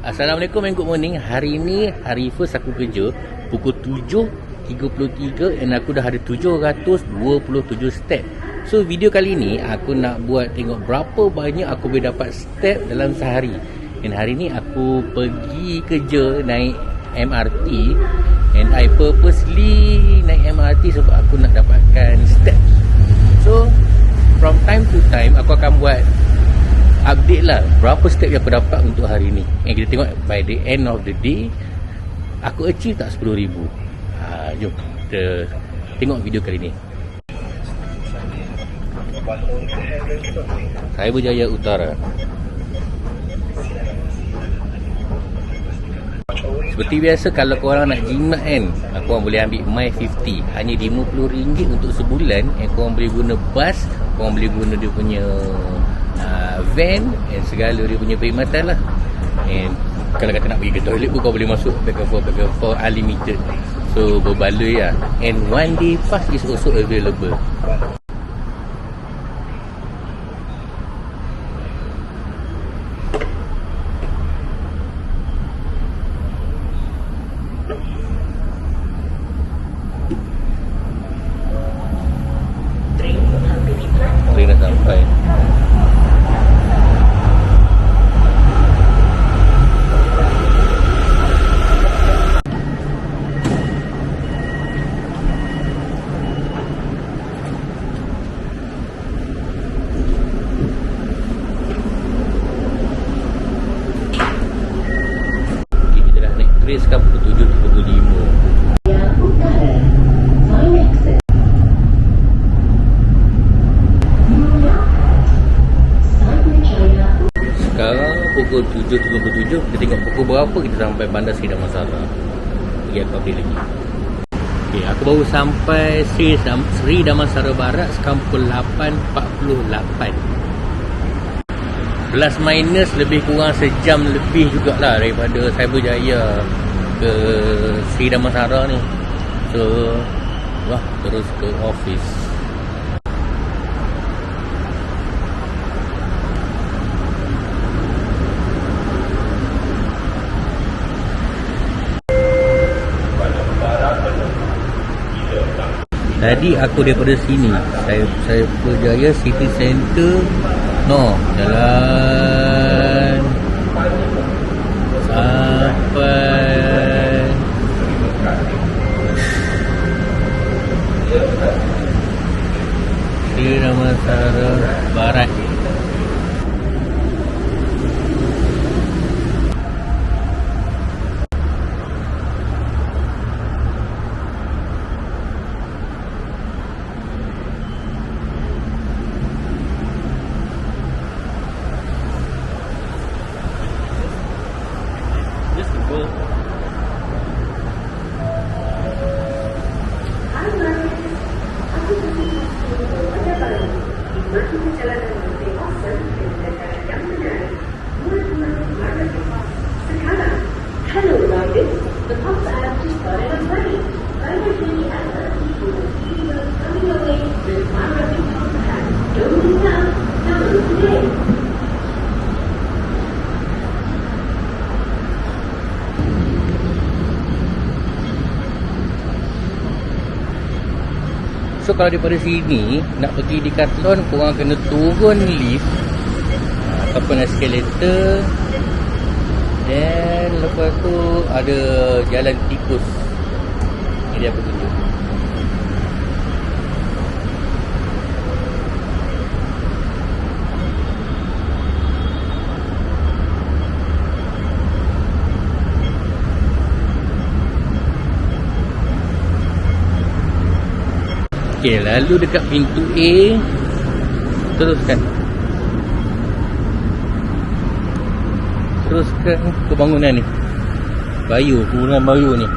Assalamualaikum and good morning. Hari ni hari first aku kerja Pukul 7.33 And aku dah ada 727 step. So video kali ni Aku nak buat tengok berapa banyak aku boleh dapat step dalam sehari. And hari ni aku pergi kerja naik MRT And I purposely naik MRT sebab aku nak dapatkan step. So from time to time aku akan buat update lah. Berapa step yang aku dapat untuk hari ni? Yang kita tengok by the end of the day aku achieve tak 10,000 ha, jom kita tengok video kali ni. Saya berjaya utara. Seperti biasa kalau korang nak jimat kan Korang boleh ambil My 50 Hanya RM50 untuk sebulan And korang boleh guna bus Korang boleh guna dia punya uh, Van And segala dia punya perkhidmatan lah. And kalau kata nak pergi ke toilet pun Kau boleh masuk back and forth Back and forth unlimited. So berbaloi lah. And one day pass is also available Train dah sampai Okay, kita dah naik train sekarang pukul 7.35 Sekarang pukul 7.37 Kita tengok pukul berapa kita sampai Bandar Seri Damansara Pergi aku update lagi. Okay, aku baru sampai Seri, Dam- Seri Damansara Barat Sekarang pukul 8.48 Plus minus lebih kurang sejam lebih jugalah Daripada Cyberjaya ke Seri Damansara ni. So Wah, terus ke office Tadi aku daripada sini. Saya saya berjaya City Center No Jalan Sampai Sri Ramasara Barat So kalau daripada sini Nak pergi di Decathlon Korang kena turun lift Ataupun escalator Dan lepas tu Ada jalan tikus. Ini dia aku Okey, lalu dekat pintu A teruskan. Teruskan ke bangunan ni. Bayu, bangunan Bayu ni.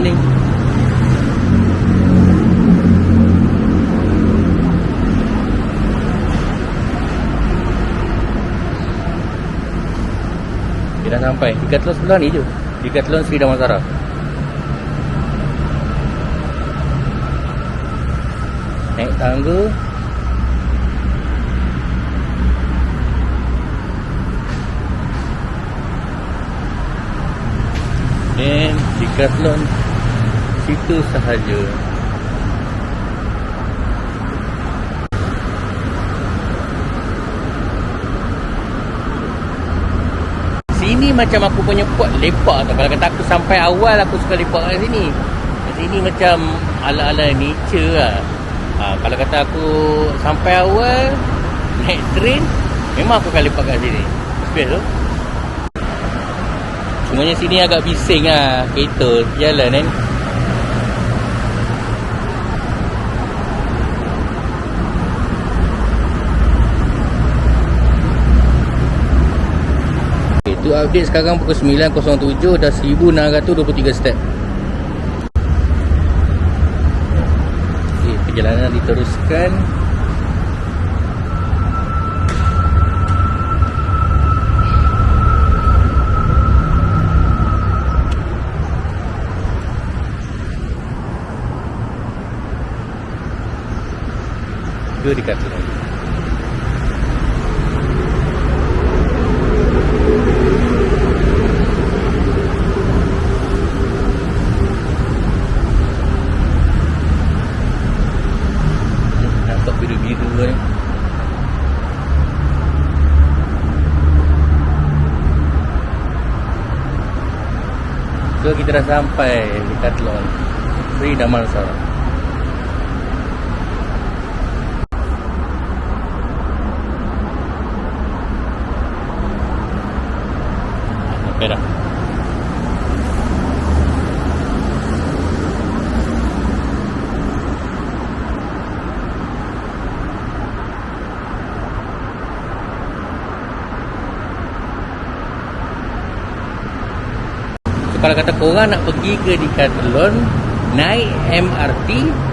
Morning. Dah sampai. Decathlon sebelah ni je. Decathlon Sri Damansara Naik tangga. Dan Decathlon Situ sahaja Sini macam aku punya pot lepak tau. Kalau kata aku sampai awal aku suka lepak kat sini. Kat sini macam ala-ala nature lah. Ha, Kalau kata aku sampai awal Naik train Memang aku akan lepak kat sini. Best tu? Cumanya sini agak bising lah Kereta. Jalan kan Itu update sekarang pukul 9.07 Dah 1623 step. Okay, perjalanan diteruskan. Dua dikata lagi Nampak biru-biru ni So kita dah sampai di Katlon Sri Damansara Sampai kalau kata korang nak pergi ke Decathlon naik MRT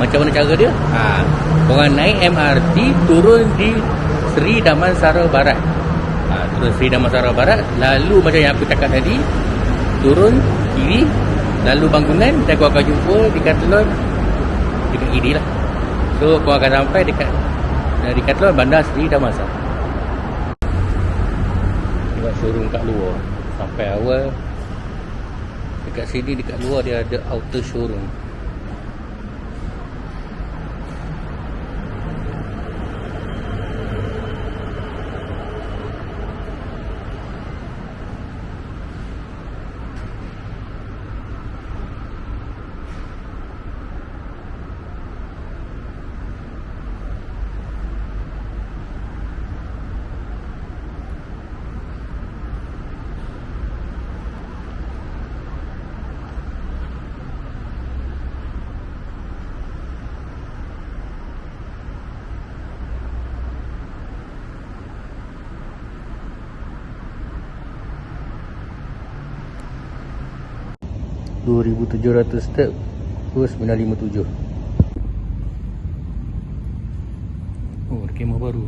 macam mana cara dia? Ha, korang naik MRT turun di Sri Damansara Barat. Ha, turun Sri Damansara Barat lalu macam yang aku cakap tadi turun kiri lalu bangunan dan kau akan jumpa Decathlon dekat kiri lah. So kau akan sampai dekat dari Decathlon Bandar Sri Damansara. Tengok showroom kat luar sampai awal dekat sini dekat luar dia ada outer showroom dua ribu tujuh ratus step Kurs 957 Oh ada kemah baru.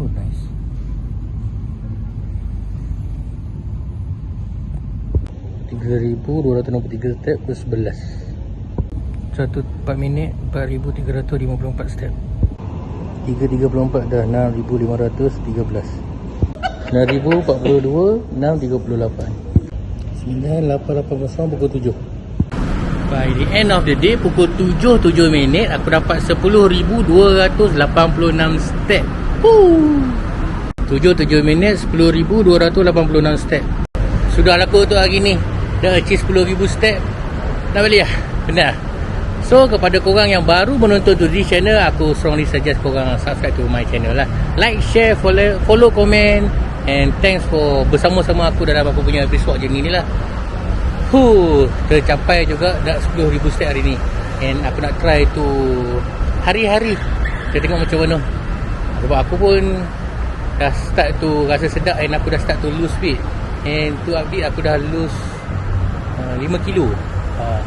Oh nice. Tiga ribu dua ratus enam puluh tiga step Kurs 11 Satu 4 minit 4354 step. 334 dah 6513 9042 638 9880 pukul 7 By the end of the day pukul 7 7 minit aku dapat 10286 step. Woo. 7 7 minit 10286 step. Sudah laku untuk hari ni. Dah achieve 10000 step. Nak balik lah. Benar. So kepada korang yang baru menonton tu di channel aku strongly suggest korang subscribe to my channel lah. Like, share, follow, follow komen and thanks for bersama-sama aku dalam aku punya episode je ni lah. Huh, tercapai juga dah 10,000 step hari ni. And aku nak try tu hari-hari. Kita tengok macam mana. Sebab aku pun dah start tu rasa sedap and aku dah start tu lose weight. And tu update aku dah lose uh, 5 kilo. Uh,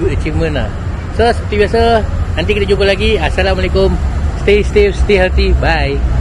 good achievement lah. So seperti biasa, nanti kita jumpa lagi. Assalamualaikum. Stay safe, stay healthy. Bye.